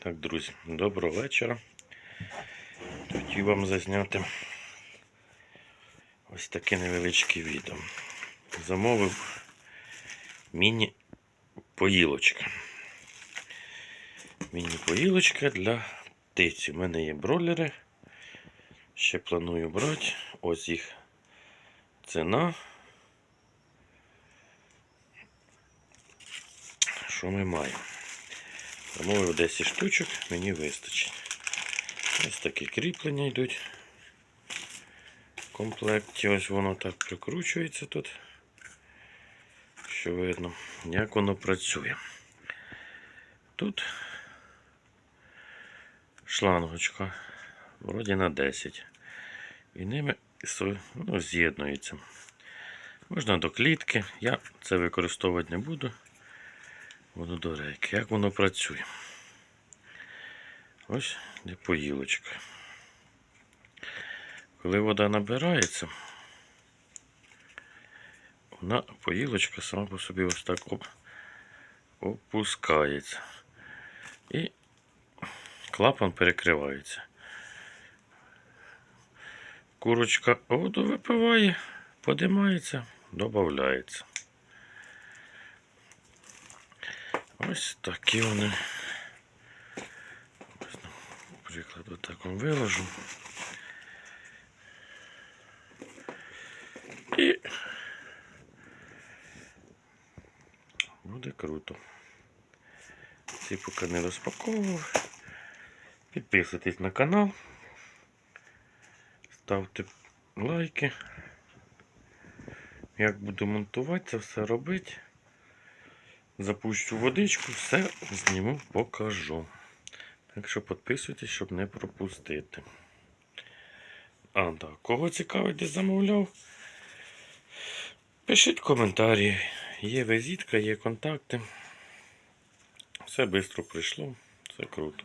Так, друзі, доброго вечора. Хотів вам зазняти ось таке невеличке відео. Замовив міні-поїлочка. Міні-поїлочка для птиці. У мене є бролери. Ще планую брати. Ось їх ціна. Що ми маємо? Замовив 10 штучок, мені вистачить. Ось такі кріплення йдуть. В комплекті ось воно так прикручується тут. Що видно, як воно працює. Тут шлангочка, вроді на 10. І ними ну, з'єднується. Можна до клітки. Я це використовувати не буду. Воно до рейки. Як воно працює? Ось де поїлочка. Коли вода набирається, вона поїлочка сама по собі ось так оп, опускається. І клапан перекривається. Курочка воду випиває, подимається, додається. Ось такі вони. Ось, ну, Приклад отак вам виложу. І буде круто. Ці поки не розпаковував. Підписуйтесь на канал. Ставте лайки. Як буду монтувати, це все робити. Запущу водичку, все зніму, покажу. Так що підписуйтесь, щоб не пропустити. А, так, кого цікавить, де замовляв? Пишіть коментарі. Є визитка, є контакти. Все швидко прийшло, все круто.